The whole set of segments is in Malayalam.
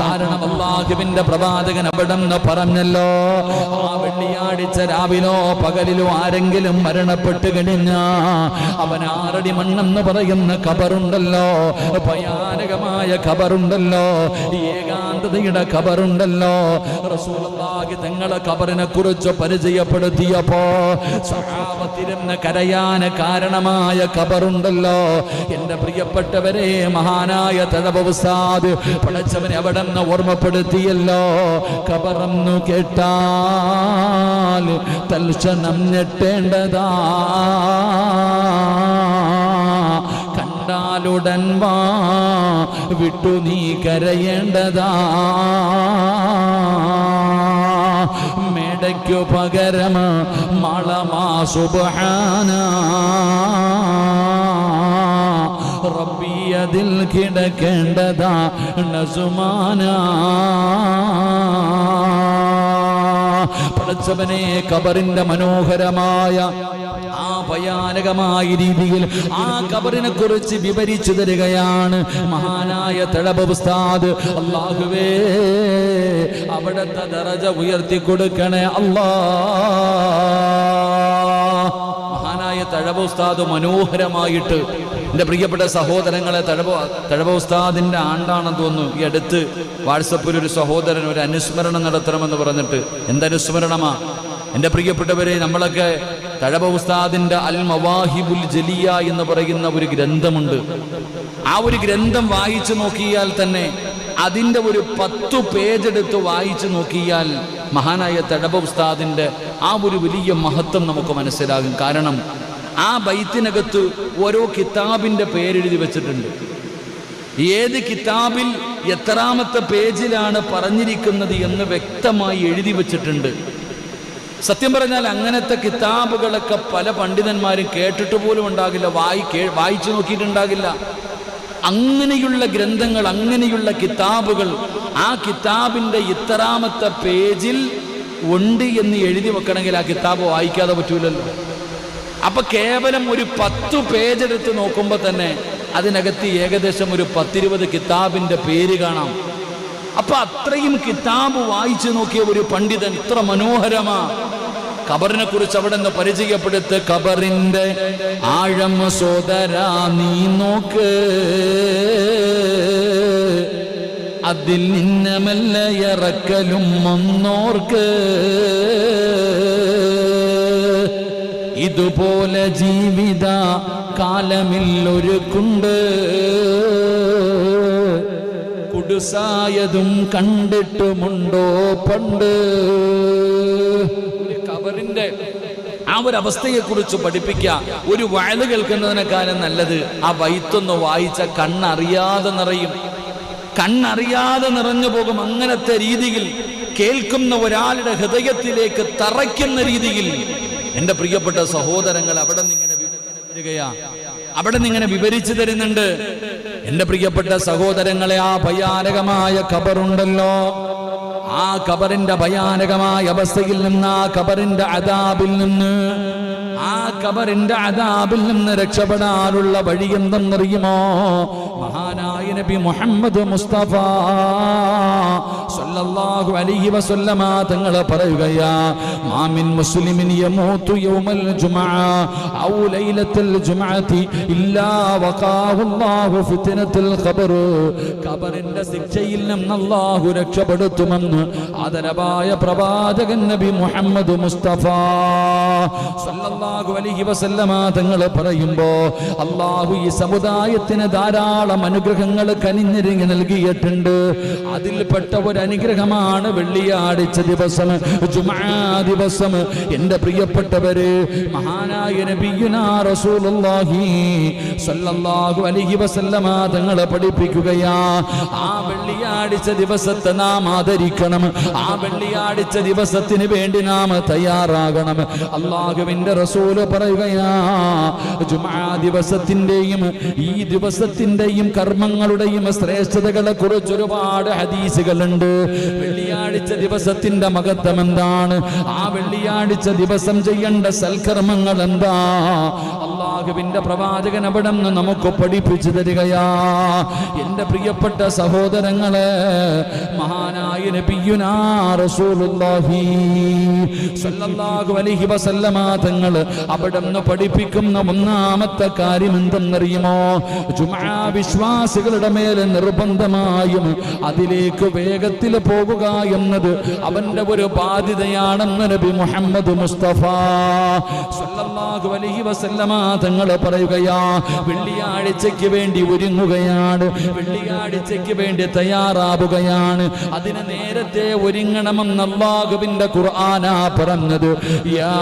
കാരണം അള്ളാഹുവിന്റെ പ്രവാചകൻ അവിടെ നിന്ന് പറഞ്ഞല്ലോ ആ വെള്ളിയാഴ്ച രാവിലോ പകലിലോ ആരെങ്കിലും മരണപ്പെട്ട് കഴിഞ്ഞ അവൻ ആറടി മണ്ണെന്ന് പറയുന്ന ഖബറുണ്ടല്ലോ ഭയാനകമായ ഖബറുണ്ടല്ലോ ഏകാന്തതയുടെ ഖബറുണ്ടല്ലോ. റസൂലുള്ളാഹി തങ്ങളെ ഖബറിനെ കുറിച്ച് പരിചയപ്പെടുത്തിയപ്പോ സ്വഭാവത്തിരുന്ന് കരയാൻ കാരണമായ ഖബറുണ്ടല്ലോ. എന്റെ പ്രിയപ്പെട്ടവരെ മഹാനായ തഴവസാദ് പടച്ചവനെ അവിടെ നിന്ന് ഓർമ്മപ്പെടുത്തിയല്ലോ. കബറന്നു കേട്ടാൽ തൽക്ഷണം ഞെട്ടേണ്ടതാ. കണ്ടാലുടൻ വാ വിട്ടു നീ കരയേണ്ടതാ. മേടയ്ക്കു പകരം മളമാ സുബാന അതിൽ കിടക്കേണ്ടതാ നസുമാന. പടച്ചവനെ കബറിന്റെ മനോഹരമായ ആ ഭയാനകമായ രീതിയിൽ ആ കബറിനെ കുറിച്ച് വിവരിച്ചു തരികയാണ് മഹാനായ തഴബുസ്താദ് അള്ളാഹുവേ അവിടത്തെ ദറജ ഉയർത്തി കൊടുക്കണേ മഹാനായ തഴവ ഉസ്താദ് മനോഹരമായിട്ട് എന്റെ പ്രിയപ്പെട്ട സഹോദരങ്ങളെ തഴവ തഴവ ഉസ്താദിന്റെ ആണ്ടാണെന്ന് തോന്നുന്നു. ഈ അടുത്ത് വാട്സപ്പിൽ ഒരു സഹോദരൻ ഒരു അനുസ്മരണം നടത്തണമെന്ന് പറഞ്ഞിട്ട്. എന്തനുസ്മരണമാ? എന്റെ പ്രിയപ്പെട്ടവരെ നമ്മളൊക്കെ തഴവ ഉസ്താദിന്റെ അൽ മവാഹിബുൽ ജലിയ എന്ന് പറയുന്ന ഒരു ഗ്രന്ഥമുണ്ട്. ആ ഒരു ഗ്രന്ഥം വായിച്ചു നോക്കിയാൽ തന്നെ അതിന്റെ ഒരു പത്തു പേജ് എടുത്ത് വായിച്ചു നോക്കിയാൽ മഹാനായ തഴബ ഉസ്താദിന്റെ ആ ഒരു വലിയ മഹത്വം നമുക്ക് മനസ്സിലാകും. കാരണം ആ ബൈത്തിനകത്ത് ഓരോ കിതാബിന്റെ പേരെഴുതി വെച്ചിട്ടുണ്ട്. ഏത് കിതാബിൽ എത്രാമത്തെ പേജിലാണ് പറഞ്ഞിരിക്കുന്നത് എന്ന് വ്യക്തമായി എഴുതി വെച്ചിട്ടുണ്ട്. സത്യം പറഞ്ഞാൽ അങ്ങനത്തെ കിതാബുകളൊക്കെ പല പണ്ഡിതന്മാരും കേട്ടിട്ട് പോലും ഉണ്ടാകില്ല. വായി വായിച്ചു നോക്കിയിട്ടുണ്ടാകില്ല. അങ്ങനെയുള്ള ഗ്രന്ഥങ്ങൾ അങ്ങനെയുള്ള കിതാബുകൾ ആ കിതാബിന്റെ ഇത്രാമത്തെ പേജിൽ ഉണ്ട് എന്ന് എഴുതി വെക്കണമെങ്കിൽ ആ കിതാബ് വായിക്കാതെ പറ്റൂലല്ലോ. അപ്പൊ കേവലം ഒരു പത്തു പേജ് എടുത്ത് നോക്കുമ്പോൾ തന്നെ അതിനകത്ത് ഏകദേശം ഒരു പത്തിരുപത് കിതാബിന്റെ പേര് കാണാം. അപ്പൊ അത്രയും കിതാബ് വായിച്ചു നോക്കിയ ഒരു പണ്ഡിതൻ ഇത്ര മനോഹരമാ. ഖബറിനെ കുറിച്ച് അവിടെ നിന്ന് പരിചയപ്പെടുത്ത് ഖബറിന്റെ ആഴം സോദര നീ നോക്ക്. അതിൽ നിന്നമല്ല ഇറക്കലും ഒന്നോർക്ക് ഇതുപോലെ ജീവിത കാലമില്ലൊരുക്കുണ്ട്. കുടുസായതും കണ്ടിട്ടുമുണ്ടോ പണ്ട്? കവറിന്റെ ആ ഒരു അവസ്ഥയെ കുറിച്ച് പഠിപ്പിക്കുക. ഒരു വയൽ കേൾക്കുന്നതിനേക്കാളും നല്ലത് ആ വൈത്തൊന്ന് വായിച്ച കണ്ണറിയാതെ നിറയും. കണ്ണറിയാതെ നിറഞ്ഞു പോകും അങ്ങനത്തെ രീതിയിൽ കേൾക്കുന്ന ഒരാളുടെ ഹൃദയത്തിലേക്ക് തറയ്ക്കുന്ന രീതിയിൽ എന്റെ പ്രിയപ്പെട്ട സഹോദരങ്ങൾ അവിടെ നിന്നിങ്ങനെ തരികയാ അവിടെ നിന്നിങ്ങനെ വിവരിച്ചു തരുന്നുണ്ട്. എന്റെ പ്രിയപ്പെട്ട സഹോദരങ്ങളെ ആ ഭയാനകമായ ഖബറുണ്ടല്ലോ. ആ ഖബറിന്റെ ഭയാനകമായ അവസ്ഥയിൽ നിന്ന് ആ ഖബറിന്റെ അതാബിൽ നിന്ന് ആ ഖബറിന്റെ അതാബിൽ നിന്ന് രക്ഷപ്പെടാനുള്ള വഴി എന്തെന്നറിയുമോ? മഹാനായ നബി മുഹമ്മദ് മുസ്തഫ സല്ലല്ലാഹു അലൈഹി വസല്ലമ തങ്ങൾ പറയുകയാ മാമിൻ മുസ്ലിമിൻ യമൂതു യൗമൽ ജുമഅ ഔ ലൈലത്തുൽ ജുമഅതി ഇല്ലാ വഖാഹുല്ലാഹു ഫിത്നത്തുൽ ഖബർ ഖബറിന്റെ ശിക്ഷയിൽ നിന്ന് അല്ലാഹു രക്ഷപ്പെടുത്തുമെന്ന് ആദരവായ പ്രവാചകൻ നബി മുഹമ്മദ് മുസ്തഫ സല്ലല്ലാഹു അലൈഹി വസല്ലമ തങ്ങൾ പറയുമ്പോ അള്ളാഹു ഈ സമുദായത്തിന് ധാരാളം അനുഗ്രഹങ്ങൾ കനിഞ്ഞിരിങ്ങി നൽകിയിട്ടുണ്ട്. അതിൽപ്പെട്ട ഒരു അനുഗ്രഹമാണ് വെള്ളിയാഴ്ച ദിവസം ജുമാ ദിവസം. എന്റെ പ്രിയപ്പെട്ടവര് മഹാനായ നബിയുനാ റസൂലുള്ളാഹി സ്വല്ലല്ലാഹു അലൈഹി വസല്ലമ തങ്ങളെ പഠിപ്പിക്കുകയാ ആ വെള്ളിയാഴ്ച ദിവസത്തെ നാം ആദരിക്കണം. ആ വെള്ളിയാഴ്ച ദിവസത്തിന് വേണ്ടി നാം തയ്യാറാകണം. അള്ളാഹുവിന്റെ റസൂൽ പറയുകയാ ജുമാ ദിവസത്തിന്റെയും ഈ ദിവസത്തിന്റെയും കർമ്മങ്ങളുടെയും ശ്രേഷ്ഠതകളെ കുറിച്ച് ഒരുപാട് ഹദീസുകളുണ്ട്. വെള്ളിയാഴ്ച ദിവസത്തിന്റെ മഹത്വം എന്താണ്? ആ വെള്ളിയാഴ്ച ദിവസം ചെയ്യേണ്ട സൽക്കർമ്മങ്ങൾ എന്താ? അള്ളാഹുവിന്റെ പ്രവാചകൻ അവിടെ നിന്ന് നമുക്ക് പഠിപ്പിച്ചു തരികയാ. എന്റെ പ്രിയപ്പെട്ട സഹോദരങ്ങളെ മഹാനായ നബിയുനാ റസൂലുള്ളാഹി സ്വല്ലല്ലാഹു അലൈഹി വസല്ലമ തങ്ങൾ അവിടെ നിന്ന് പഠിപ്പിക്കുന്ന ഒന്നാമത്തെ കാര്യം എന്തെന്നറിയുമോ? വിശ്വാസികളുടെ മേലെ നിർബന്ധമായും അതിലേക്ക് വേഗത്തിൽ പോകുക എന്നത് അവന്റെ ഒരു ബാധ്യതയാണെന്ന് നബി മുഹമ്മദ് മുസ്തഫ സല്ലല്ലാഹു അലൈഹി വസല്ലമ തങ്ങൾ പറയുകയാ. വെള്ളിയാഴ്ചയ്ക്ക് വേണ്ടി ഒരുങ്ങുകയാണ്. വെള്ളിയാഴ്ചയ്ക്ക് വേണ്ടി തയ്യാറാവുകയാണ്. അതിന് നേരത്തെ ഒരുങ്ങണമെന്ന് അള്ളാഹുവിന്റെ ഖുർആനാ പറഞ്ഞത്. യാ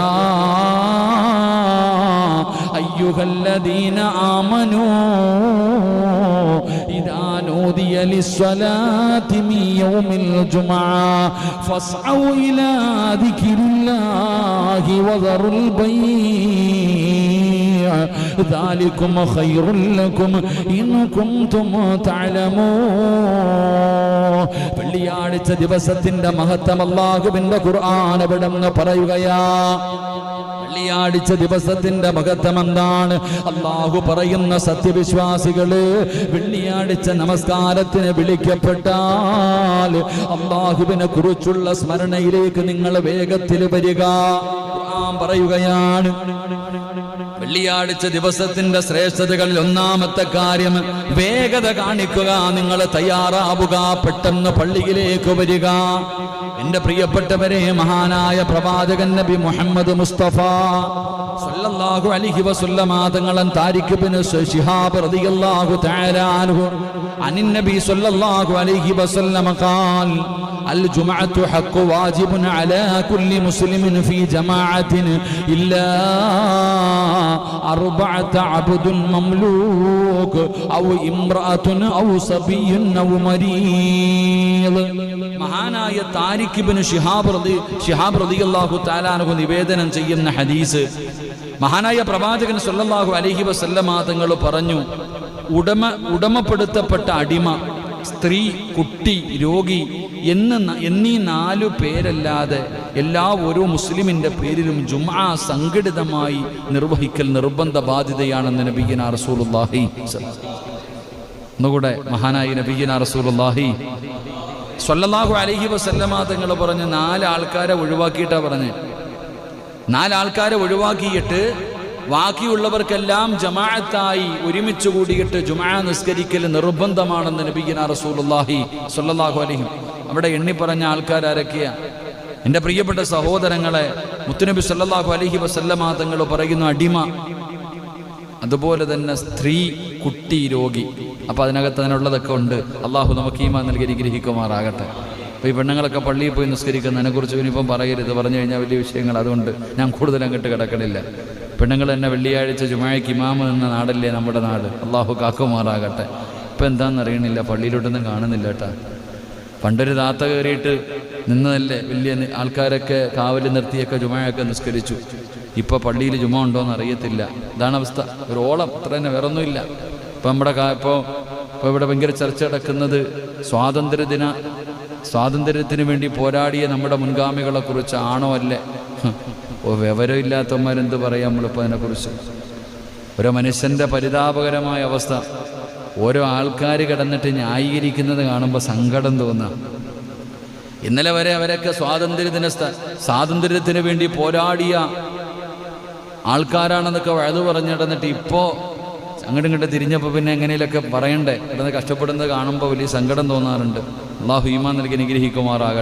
അയ്യുഹല്ലദീന ആമനൂ മിൻ യൗമിൽ ജുമുഅ ഫസ്ഔ ഇലാ ദിക്രില്ലാഹി വദറുൽ ബൈഅ ذلكم خير لكم إن كنتم تعلمون വെള്ളിയാഴ്ച ദിവസത്തിന്റെ മഹത്വം അല്ലാഹുവിന്റെ ഖുർആൻ അവിടെ നിന്ന് പറയുകയാ വെള്ളിയാഴ്ച ദിവസത്തിന്റെ മഹത്വം എന്താണ് അള്ളാഹു പറയുന്ന സത്യവിശ്വാസികള് വെള്ളിയാഴ്ച നമസ്കാരത്തിന് വിളിക്കപ്പെട്ടാൽ അള്ളാഹുവിനെ കുറിച്ചുള്ള സ്മരണയിലേക്ക് നിങ്ങൾ വേഗത്തിൽ വരിക ഖുർആൻ പറയുകയാണ് വെള്ളിയാഴ്ച ദിവസത്തിന്റെ ശ്രേഷ്ഠതകളിൽ ഒന്നാമത്തെ കാര്യം വേഗത കാണിക്കുക. നിങ്ങൾ തയ്യാറാവുക. പെട്ടെന്ന് പള്ളിയിലേക്ക് വരിക. എന്റെ പ്രിയപ്പെട്ടവരെ മഹാനായ പ്രവാചകൻ നബി മുഹമ്മദ് മുസ്തഫ സല്ലല്ലാഹു അലൈഹി വസല്ലമ തങ്ങളൻ താരിഖ് ബിൻ ശിഹാബ് റളിയല്ലാഹു തആല അൻഹു അനിൻ നബി സല്ലല്ലാഹു അലൈഹി വസല്ലമ ഖാൽ الجمعة حق واجب على كل مسلم في جماعة إلا أربعة عبد مملوك أو امرأة أو صبي أو مريض മഹാനായ താരിഖ് ശിഹാബ് റളി ശിഹാബ് റളിയല്ലാഹു തആല അൻഹു നിവേദനം ചെയ്യുന്ന ഹദീസ്. മഹാനായ പ്രവാചകൻ സല്ലല്ലാഹു അലൈഹി വസല്ലമ തങ്ങൾ പറഞ്ഞു ഉടമ ഉടമപ്പെടുത്തപ്പെട്ട അടിമ സ്ത്രീ കുട്ടി രോഗി എന്ന് എന്നീ നാലു പേരല്ലാതെ എല്ലാ ഓരോ മുസ്ലിമിന്റെ പേരിലും ജുമാ സംഘടിതമായി നിർവഹിക്കൽ നിർബന്ധ ബാധ്യതയാണെന്ന് നബീന റസൂലുള്ളാഹി ഒന്നുകൂടെ മഹാനായി നബീന റസൂലുള്ളാഹി സ്വല്ലല്ലാഹു അലഹി വസല്ലമ തങ്ങൾ പറഞ്ഞ് നാല് ആൾക്കാരെ ഒഴിവാക്കിയിട്ടാ പറഞ്ഞ്. നാലാൾക്കാരെ ഒഴിവാക്കിയിട്ട് ബാക്കിയുള്ളവർക്കെല്ലാം ജമാഅത്തായി ഒരുമിച്ച് കൂടിയിട്ട് ജുമാ നിസ്കരിക്കൽ നിർബന്ധമാണെന്ന് നബിഗിന റസൂലുള്ളാഹി സ്വല്ലല്ലാഹു അലഹി അവിടെ എണ്ണി പറഞ്ഞ ആൾക്കാരൊക്കെയാ എന്റെ പ്രിയപ്പെട്ട സഹോദരങ്ങളെ മുത്തുനബി സല്ലാഹു അലഹി വസല്ലമ തങ്ങൾ പറയുന്ന അടിമ. അതുപോലെ തന്നെ സ്ത്രീ കുട്ടി രോഗി. അപ്പോൾ അതിനകത്ത് അതിനുള്ളതൊക്കെ ഉണ്ട്. അള്ളാഹു നമുക്ക് ഈമാൻ നൽകി അനുഗ്രഹിക്കുമാറാകട്ടെ. അപ്പോൾ ഈ പെണ്ണുങ്ങളൊക്കെ പള്ളിയിൽ പോയി നിസ്കരിക്കുന്നതിനെക്കുറിച്ച് ഇനിയിപ്പം പറയരുത്. പറഞ്ഞു കഴിഞ്ഞാൽ വലിയ വിഷയങ്ങൾ അതുകൊണ്ട് ഞാൻ കൂടുതൽ അങ്ങോട്ട് കിടക്കണില്ല. പെണ്ണുങ്ങൾ തന്നെ വെള്ളിയാഴ്ച ജുമായക്ക് ഇമാമ എന്ന നാടല്ലേ നമ്മുടെ നാട്. അള്ളാഹു കാക്കുമാറാകട്ടെ. ഇപ്പം എന്താണെന്ന് അറിയണില്ല. പള്ളിയിലോട്ടൊന്നും കാണുന്നില്ല കേട്ടാ. പണ്ടൊരു താത്ത കയറിയിട്ട് നിന്നതല്ലേ വലിയ ആൾക്കാരൊക്കെ കാവൽ നിർത്തിയൊക്കെ ജുമയൊക്കെ നിസ്കരിച്ചു. ഇപ്പൊ പള്ളിയിൽ ജുമ ഉണ്ടോന്ന് അറിയത്തില്ല. ഇതാണ് അവസ്ഥ. ഒരു ഓളം. അത്ര തന്നെ വേറൊന്നുമില്ല. ഇപ്പൊ നമ്മുടെ ഇപ്പോൾ ഇപ്പോൾ ഇവിടെ ഭയങ്കര ചർച്ച നടക്കുന്നത് സ്വാതന്ത്ര്യദിന സ്വാതന്ത്ര്യത്തിന് വേണ്ടി പോരാടിയ നമ്മുടെ മുൻഗാമികളെ കുറിച്ച് ആണോ അല്ലേ. ഓ വിവരമില്ലാത്തവന്മാരെന്ത് പറയാം നമ്മളിപ്പോൾ അതിനെക്കുറിച്ച്? ഒരു മനുഷ്യന്റെ പരിതാപകരമായ അവസ്ഥ. ഓരോ ആൾക്കാർ കിടന്നിട്ട് ന്യായീകരിക്കുന്നത് കാണുമ്പോൾ സങ്കടം തോന്നാം. ഇന്നലെ വരെ അവരൊക്കെ സ്വാതന്ത്ര്യദിന സ്വാതന്ത്ര്യത്തിന് വേണ്ടി പോരാടിയ ആൾക്കാരാണെന്നൊക്കെ വഴുതു പറഞ്ഞു നടന്നിട്ട് ഇപ്പോൾ അങ്ങോട്ടും ഇങ്ങോട്ട് തിരിഞ്ഞപ്പോൾ പിന്നെ എങ്ങനെയൊക്കെ പറയണ്ടേ? കിടന്ന് കഷ്ടപ്പെടുന്നത് കാണുമ്പോൾ വലിയ സങ്കടം തോന്നാറുണ്ട്. അള്ളാഹു ഈമാൻ നൽകി അനുഗ്രഹിക്കുമാറാകട്ടെ.